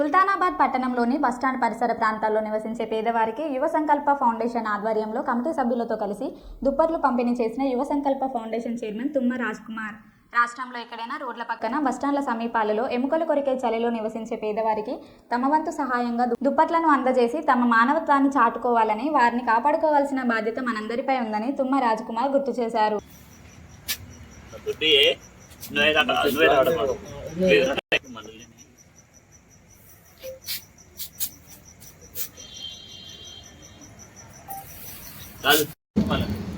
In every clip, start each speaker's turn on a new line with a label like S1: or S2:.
S1: సుల్తానాబాద్ పట్టణంలోని బస్టాండ్ పరిసర ప్రాంతాల్లో నివసించే పేదవారికి యువ సంకల్ప ఫౌండేషన్ ఆధ్వర్యంలో కమిటీ సభ్యులతో కలిసి దుప్పట్లు పంపిణీ చేసిన యువ సంకల్ప ఫౌండేషన్ చైర్మన్ తుమ్మ రాజ్ కుమార్ రాష్ట్రంలో ఎక్కడైనా రోడ్ల పక్కన బస్టాండ్ల సమీపాలలో ఎముకలు కొరికే చలిలో నివసించే పేదవారికి తమ వంతు సహాయంగా దుప్పట్లను అందజేసి తమ మానవత్వాన్ని చాటుకోవాలని వారిని కాపాడుకోవాల్సిన బాధ్యత మనందరిపై ఉందని తుమ్మ రాజ్ కుమార్ గుర్తు చేశారు
S2: నువ్వే కాక నువ్వే రావడం మాకు.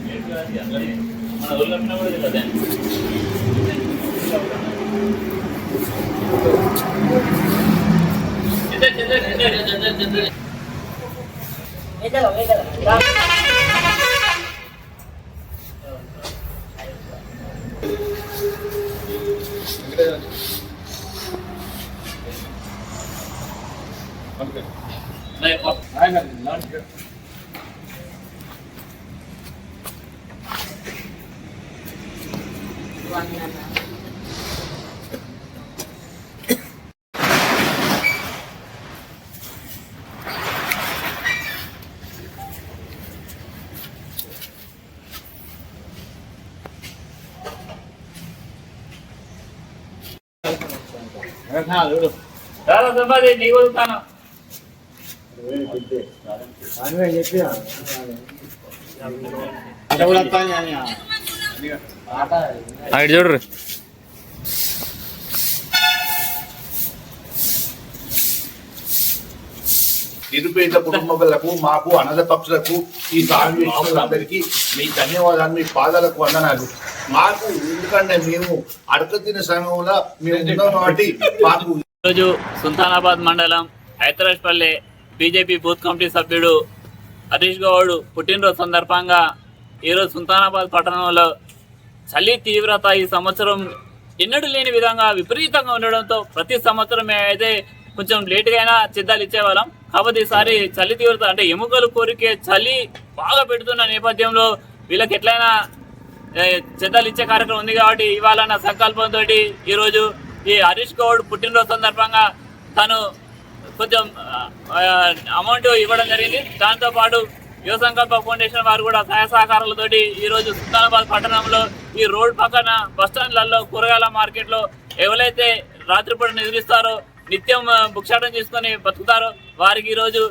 S2: లేదు, మందులు లేని. రాదు మళ్ళా. అంటే ఇప్పుడు Đây con. Đấy là lớn chưa? Quan nhân nào? ಹಾಲು ದಾದಾ ಸಂಪಾದಿ ನೀವು ತಾನು
S3: అటు చూడరు.
S4: నిరుపేద కుటుంబాలకు మాకు అనాథ పక్షులకు ఈ అందరికీ మీ ధన్యవాదాలు మీ పాదాలకు వందనాలు. మాకు ఎందుకంటే మేము అడక తిన సంఘంలో మేము ఉన్నాం కాబట్టి మాకు
S2: ఈరోజు సుల్తానాబాద్ మండలం హైదరాబాద్పల్లి బీజేపీ బూత్ కమిటీ సభ్యుడు హరీష్ గౌడ్ పుట్టినరోజు సందర్భంగా ఈరోజు సుల్తానాబాద్ పట్టణంలో చలి తీవ్రత ఈ సంవత్సరం ఎన్నడూ లేని విధంగా విపరీతంగా ఉండడంతో ప్రతి సంవత్సరం అయితే కొంచెం లేటుగా అయినా చిద్దాలు ఇచ్చేవాళ్ళం. కాబట్టి ఈసారి చలి తీవ్రత అంటే ఎముకలు కోరికే చలి బాగా పెడుతున్న నేపథ్యంలో వీళ్ళకి ఎట్లయినా చిద్దాలు ఇచ్చే కార్యక్రమం ఉంది కాబట్టి ఇవాళ సంకల్పంతో ఈరోజు ఈ హరీష్ గౌడ్ పుట్టినరోజు సందర్భంగా తను కొంచెం అమౌంట్ ఇవ్వడం జరిగింది. దాంతోపాటు యువ సంకల్ప ఫౌండేషన్ వారు కూడా సహాయ సహకారాలతోటి ఈ రోజు సుల్తానాబాద్ పట్టణంలో ఈ రోడ్ పక్కన బస్ స్టాండ్లలో కూరగాయల మార్కెట్లో ఎవరైతే రాత్రిపూట నిద్రిస్తారో నిత్యం భుక్షాటం చేసుకొని బతుకుతారో వారికి ఈరోజు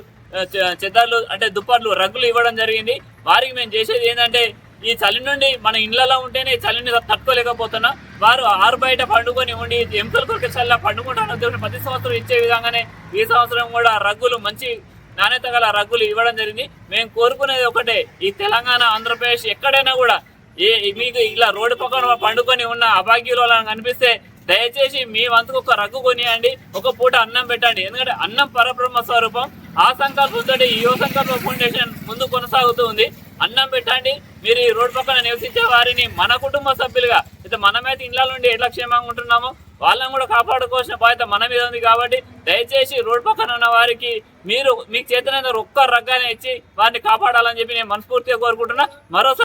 S2: చెద్దర్లు అంటే దుప్పట్లు రగ్గులు ఇవ్వడం జరిగింది. వారికి మేము చేసేది ఏంటంటే ఈ చలి నుండి మన ఇళ్ళలో ఉంటేనే చలిని తట్టుకోలేకపోతున్నాం. వారు ఆరు బయట పండుకొని ఉండి ఎంకలు కొరకు చల్ల పండుకుంటాను దేవుని ప్రతి సంవత్సరం ఇచ్చే విధంగానే ఈ సంవత్సరం కూడా రగ్గులు మంచి నాణ్యత గల రగ్గులు ఇవ్వడం జరిగింది. మేము కోరుకునేది ఒకటే ఈ తెలంగాణ ఆంధ్రప్రదేశ్ ఎక్కడైనా కూడా ఏ మీకు ఇలా రోడ్డు పక్కన పండుకొని ఉన్న అభాగ్యులు అలా కనిపిస్తే దయచేసి మీ వంతుకు ఒక రగ్గు కొనియండి ఒక పూట అన్నం పెట్టండి. ఎందుకంటే అన్నం పరబ్రహ్మ స్వరూపం. ఆ సంకల్పంతో ఈ యువ సంకల్ప ఫౌండేషన్ ముందు కొనసాగుతూ ఉంది అన్నం పెట్టండి. మీరు ఈ రోడ్డు పక్కన నివసించే వారిని మన కుటుంబ సభ్యులుగా అయితే మనమైతే ఇళ్ళ నుండి ఎట్లా క్షేమంగా ఉంటున్నామో. వాళ్ళని కూడా కాపాడుకోవాల్సిన బాధ్యత మన మీద ఉంది కాబట్టి దయచేసి రోడ్డు పక్కన ఉన్న వారికి మీరు మీకు చేతనైన ఒక్క రగ్గానే ఇచ్చి వారిని కాపాడాలని చెప్పి నేను మనస్ఫూర్తిగా కోరుకుంటున్నా. మరోసారి